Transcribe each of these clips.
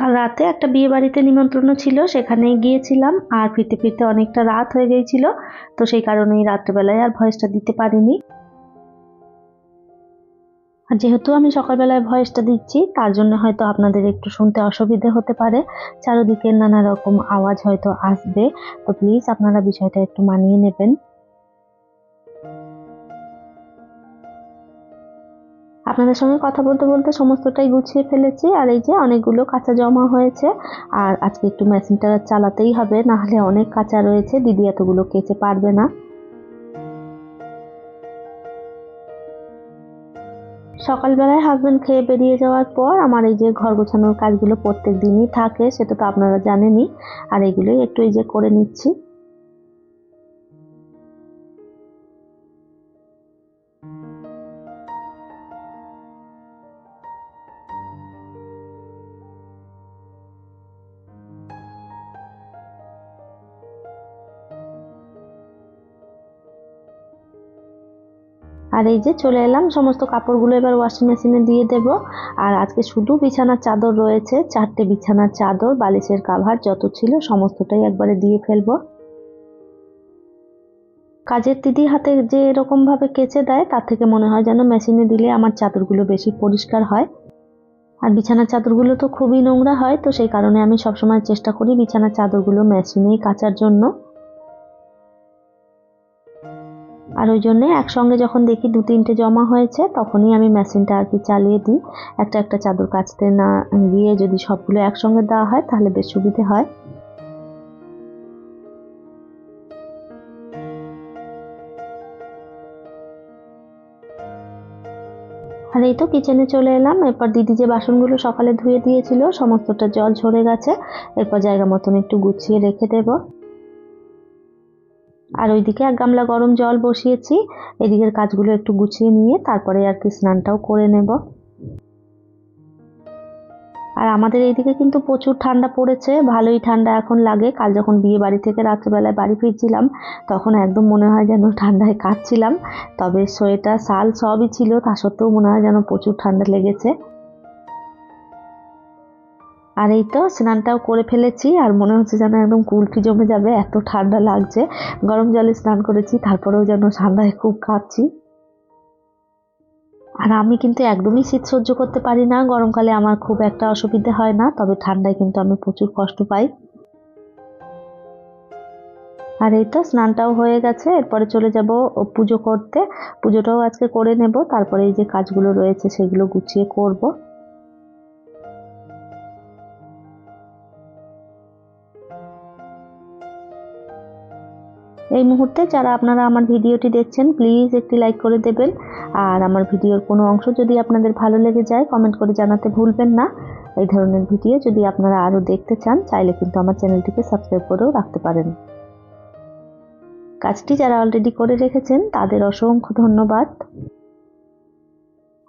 কাল রাতে একটা বিয়ে বাড়িতে নিমন্ত্রণ ছিল সেখানে গিয়েছিলাম। আর ফিরতে ফিরতে অনেকটা রাত হয়ে গিয়েছিল, তো সেই কারণেই রাত্রেবেলায় আর ভয়েসটা দিতে পারিনি। আর যেহেতু আমি সকালবেলায় ভয়েসটা দিচ্ছি, তার জন্য হয়তো আপনাদের একটু শুনতে অসুবিধে হতে পারে। চারিদিকে নানা রকম আওয়াজ হয়তো আসবে, তো প্লিজ আপনারা বিষয়টা একটু মানিয়ে নেবেন। আপনাদের সঙ্গে কথা বলতে বলতে সমস্তটাই গুছিয়ে ফেলেছি। আর এই যে অনেকগুলো কাঁচা জমা হয়েছে। আর আজকে একটু মেশিনটা চালাতেই হবে নাহলে অনেক কাঁচা রয়েছে। দিদি এতগুলো কেচে পারবে না। সকালবেলায় হাজব্যান্ড খেয়ে বেরিয়ে যাওয়ার পর আমার এই যে ঘর গোছানোর কাজগুলো প্রত্যেক দিনই থাকে, সেটা তো আপনারা জানেনই। আর এগুলোই একটু এই যে করে নিচ্ছি। আর এই যে চলে এলাম, সমস্ত কাপড়গুলো এবার ওয়াশিং মেশিনে দিয়ে দেব। আর আজকে শুধু বিছানার চাদর রয়েছে, চারটে বিছানার চাদর, বালিশের কাভার, যত ছিল সমস্তটাই একবারে দিয়ে ফেলব। কাজের দিদি হাতে যে এরকম ভাবে কেচে দেয়, তার থেকে মনে হয় যেন মেশিনে দিলে আমার চাদরগুলো বেশি পরিষ্কার হয়। আর বিছানার চাদরগুলো তো খুবই নোংরা হয়, তো সেই কারণে আমি সবসময় চেষ্টা করি বিছানার চাদরগুলো মেশিনেই কাচার জন্য। আর ওই জন্যে একসঙ্গে যখন দেখি দু তিনটে জমা হয়েছে, তখনই আমি মেশিনটা আর কি চালিয়ে দিই। একটা একটা চাদর কাচতে না গিয়ে যদি সবগুলো একসঙ্গে দেওয়া হয়, তাহলে বেশ সুবিধে হয়। আর এই তো কিচেনে চলে এলাম। এরপর দিদি যে বাসনগুলো সকালে ধুয়ে দিয়েছিল, সমস্তটা জল ঝরে গেছে। এরপর জায়গা মতন একটু গুছিয়ে রেখে দেবো। আর ওইদিকে এক গামলা গরম জল বসিয়েছি। এদিকের কাজগুলো একটু গুছিয়ে নিয়ে তারপরে আর কি স্নানটাও করে নেব। আর আমাদের এইদিকে কিন্তু প্রচুর ঠান্ডা পড়েছে, ভালোই ঠান্ডা এখন লাগে। কাল যখন বিয়ে বাড়ি থেকে রাত্রেবেলায় বাড়ি ফিরছিলাম, তখন একদম মনে হয় যেন ঠান্ডায় কাঁদছিলাম। তবে সোয়েটার, শাল সবই ছিল, তা সত্ত্বেও মনে হয় যেন প্রচুর ঠান্ডা লেগেছে। আর এই তো স্নানটাও করে ফেলেছি, আর মনে হচ্ছে যেন একদম কুলফি জমে যাবে, এত ঠান্ডা লাগছে। গরম জলে স্নান করেছি, তারপরেও যেন ঠান্ডায় খুব কাঁপছি আর আমি কিন্তু একদমই শীত সহ্য করতে পারি না, গরমকালে আমার খুব একটা অসুবিধা হয় না, তবে ঠান্ডায় কিন্তু আমি প্রচুর কষ্ট পাই। আর এই তো স্নানটাও হয়ে গেছে, এরপরে চলে যাব পুজো করতে। পুজোটাও আজকে করে নেব, তারপরে এই যে কাজগুলো রয়েছে, সেগুলো গুছিয়ে করব। এই মুহূর্তে যারা আপনারা আমার ভিডিওটি দেখছেন প্লিজ একটি লাইক করে দেবেন। আর আমার ভিডিওর কোনো অংশ যদি আপনাদের ভালো লেগে যায় কমেন্ট করে জানাতে ভুলবেন না। এই ধরনের ভিডিও যদি আপনারা আরও দেখতে চান, চাইলে কিন্তু আমার চ্যানেলটিকে সাবস্ক্রাইব করেও রাখতে পারেন। কাজটি যারা অলরেডি করে রেখেছেন, তাদের অসংখ্য ধন্যবাদ।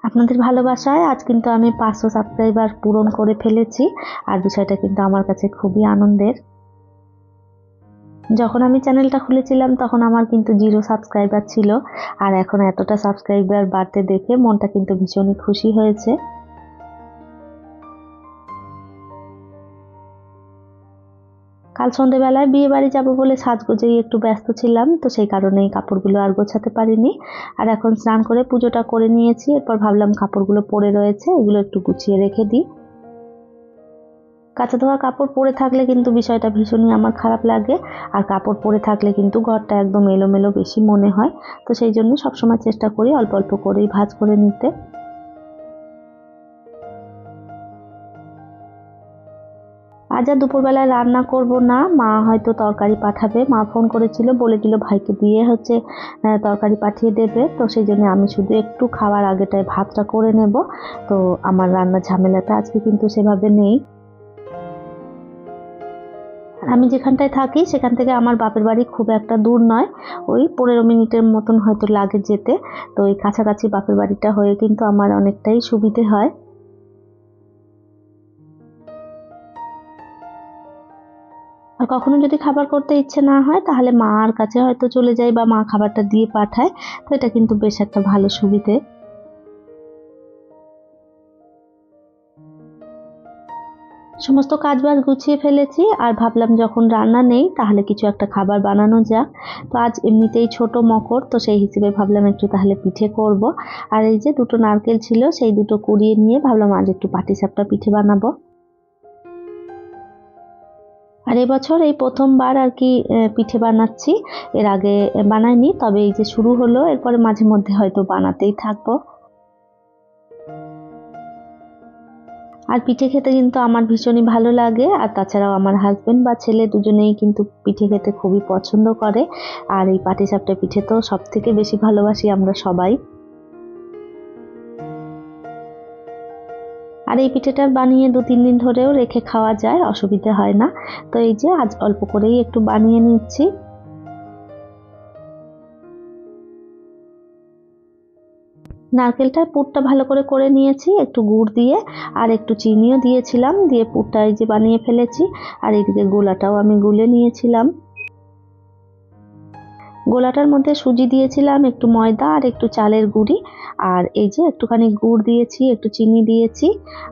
আপনাদের ভালোবাসায় আজ কিন্তু আমি পাঁচশো সাবস্ক্রাইবার পূরণ করে ফেলেছি। আর বিষয়টা কিন্তু আমার কাছে খুবই আনন্দের। যখন আমি চ্যানেলটা খুলেছিলাম, তখন আমার কিন্তু জিরো সাবস্ক্রাইবার ছিল। আর এখন এতটা সাবস্ক্রাইবার বাড়তে দেখে মনটা কিন্তু ভীষণই খুশি হয়েছে। কাল সন্ধেবেলায় বিয়ে বাড়ি যাব বলে সাজগোজেই একটু ব্যস্ত ছিলাম, তো সেই কারণেই কাপড়গুলো আর গোছাতে পারিনি। আর এখন স্নান করে পুজোটা করে নিয়েছি, এরপর ভাবলাম কাপড়গুলো পরে রয়েছে, এগুলো একটু গুছিয়ে রেখে দিই। কাঁচা ধোয়া কাপড় পরে থাকলে কিন্তু বিষয়টা ভীষণই আমার খারাপ লাগে। আর কাপড় পরে থাকলে কিন্তু ঘরটা একদম এলোমেলো বেশি মনে হয়। তো সেই জন্য সবসময় চেষ্টা করি অল্প অল্প করেই ভাজ করে নিতে। আজ আর দুপুরবেলায় রান্না করব না। মা হয়তো তরকারি পাঠাবে। মা ফোন করেছিল বলে দিল ভাইকে দিয়ে হচ্ছে তরকারি পাঠিয়ে দেবে। তো সেই জন্য আমি শুধু একটু খাওয়ার আগেটায় ভাতটা করে নেব। তো আমার রান্না ঝামেলাটা আজকে কিন্তু সেভাবে নেই। আমি যেখানটায় থাকি, সেখান থেকে আমার বাপের বাড়ি খুব একটা দূর নয়। ওই পনেরো মিনিটের মতন হয়তো লাগে যেতে। তো ওই কাছাকাছি বাপের বাড়িটা হয়ে কিন্তু আমার অনেকটাই সুবিধে হয়। আর কখনো যদি খাবার করতে ইচ্ছে না হয়, তাহলে মার কাছে হয়তো চলে যাই বা মা খাবারটা দিয়ে পাঠায়। তো এটা কিন্তু বেশ একটা ভালো সুবিধে। সমস্ত কাজ বাজ গুছিয়ে ফেলেছি আর ভাবলাম যখন রান্না নেই তাহলে কিছু একটা খাবার বানানো যাক। তো আজ এমনিতেই ছোট মকর, তো সেই হিসেবে ভাবলাম একটু তাহলে পিঠে করব। আর এই যে দুটো নারকেল ছিল, সেই দুটো কুড়িয়ে নিয়ে ভাবলাম আজ একটু পাটিসাপটা পিঠে বানাবো। আর এবছর এই প্রথমবার আর কি পিঠে বানাচ্ছি। এর আগে বানাইনি, তবে এই যে শুরু হলো, এরপরে মাঝে মধ্যে হয়তো বানাতেই থাকব। আর পিঠে খেতে কিন্তু আমার ভীষণই ভালো লাগে। আর তাছাড়াও আমার হাজব্যান্ড বা ছেলে দুজনেই কিন্তু পিঠে খেতে খুবই পছন্দ করে। আর এই পাটিসাপটা পিঠে তো সব থেকে বেশি ভালোবাসি আমরা সবাই। আর এই পিঠেটা বানিয়ে দু তিন দিন ধরেও রেখে খাওয়া যায়, অসুবিধে হয় না। তো এই যে আজ অল্প করেই একটু বানিয়ে নিচ্ছি। নারকেলটার পুরটা ভালো করে করে নিয়েছি, একটু গুড় দিয়ে, আর একটু চিনিও দিয়েছিলাম, দিয়ে পুরটা এই যে বানিয়ে ফেলেছি, আর এদিকে গোলাটাও আমি গুলে নিয়েছিলাম। গোলাটার মধ্যে সুজি দিয়েছিলাম, একটু ময়দা আর একটু চালের গুঁড়ি, আর এই যে একটুখানি গুড় দিয়েছি, একটু চিনি দিয়েছি,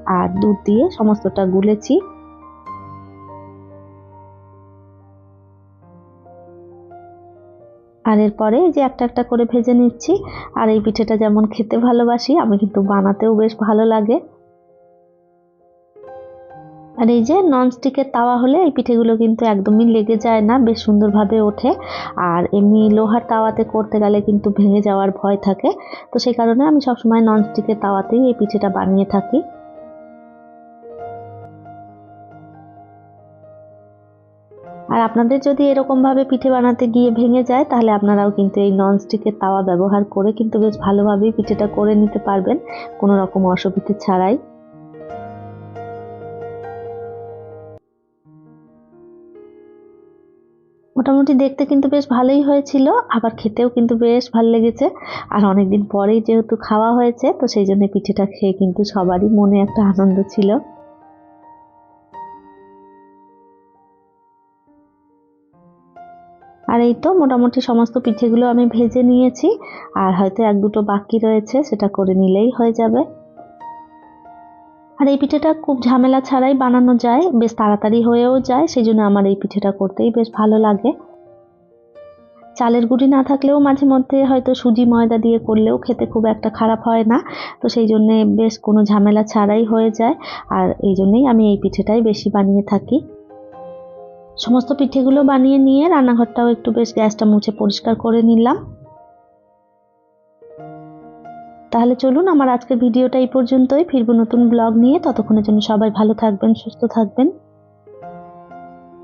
আর দুধ দিয়ে সমস্তটা গুলেছি। আর এরপরে যে একটা একটা করে ভেজে নিচ্ছি। আর এই পিঠেটা যেমন খেতে ভালোবাসি, আমি কিন্তু বানাতেও বেশ ভালো লাগে। আর এই যে ননস্টিকের তাওয়া হলে এই পিঠেগুলো কিন্তু একদমই লেগে যায় না, বেশ সুন্দরভাবে ওঠে। আর এমনি লোহার তাওয়াতে করতে গেলে কিন্তু ভেঙে যাওয়ার ভয় থাকে। তো সেই কারণে আমি সবসময় ননস্টিকের তাওয়াতেই এই পিঠেটা বানিয়ে থাকি। আর আপনাদের যদি এরকমভাবে পিঠে বানাতে গিয়ে ভেঙে যায়, তাহলে আপনারাও কিন্তু এই ননস্টিকের তাওয়া ব্যবহার করে কিন্তু বেশ ভালোভাবেই পিঠেটা করে নিতে পারবেন, কোনো রকম অসুবিধে ছাড়াই। মোটামুটি দেখতে কিন্তু বেশ ভালোই হয়েছিল, আবার খেতেও কিন্তু বেশ ভালো লেগেছে। আর অনেকদিন পরেই যেহেতু খাওয়া হয়েছে, তো সেই জন্য পিঠেটা খেয়ে কিন্তু সবারই মনে একটা আনন্দ ছিল। আর এই তো মোটামুটি সমস্ত পিঠেগুলো আমি ভেজে নিয়েছি। আর হয়তো এক দুটো বাকি রয়েছে, সেটা করে নিলেই হয়ে যাবে। আর এই পিঠেটা খুব ঝামেলা ছাড়াই বানানো যায়, বেশ তাড়াতাড়ি হয়েও যায় সেই জন্য আমার এই পিঠেটা করতেই বেশ ভালো লাগে। চালের গুঁড়ি না থাকলেও মাঝে মধ্যে হয়তো সুজি ময়দা দিয়ে করলেও খেতে খুব একটা খারাপ হয় না। তো সেই জন্যে বেশ কোনো ঝামেলা ছাড়াই হয়ে যায়। আর এই জন্যেই আমি এই পিঠেটাই বেশি বানিয়ে থাকি। সমস্ত পিঠেগুলো বানিয়ে নিয়ে রান্নাঘরটাও একটু বেশ গ্যাসটা মুছে পরিষ্কার করে নিলাম। তাহলে চলুন, আমার আজকের ভিডিওটা এই পর্যন্তই। ফিরবো নতুন ব্লগ নিয়ে। ততক্ষণের জন্য সবাই ভালো থাকবেন, সুস্থ থাকবেন।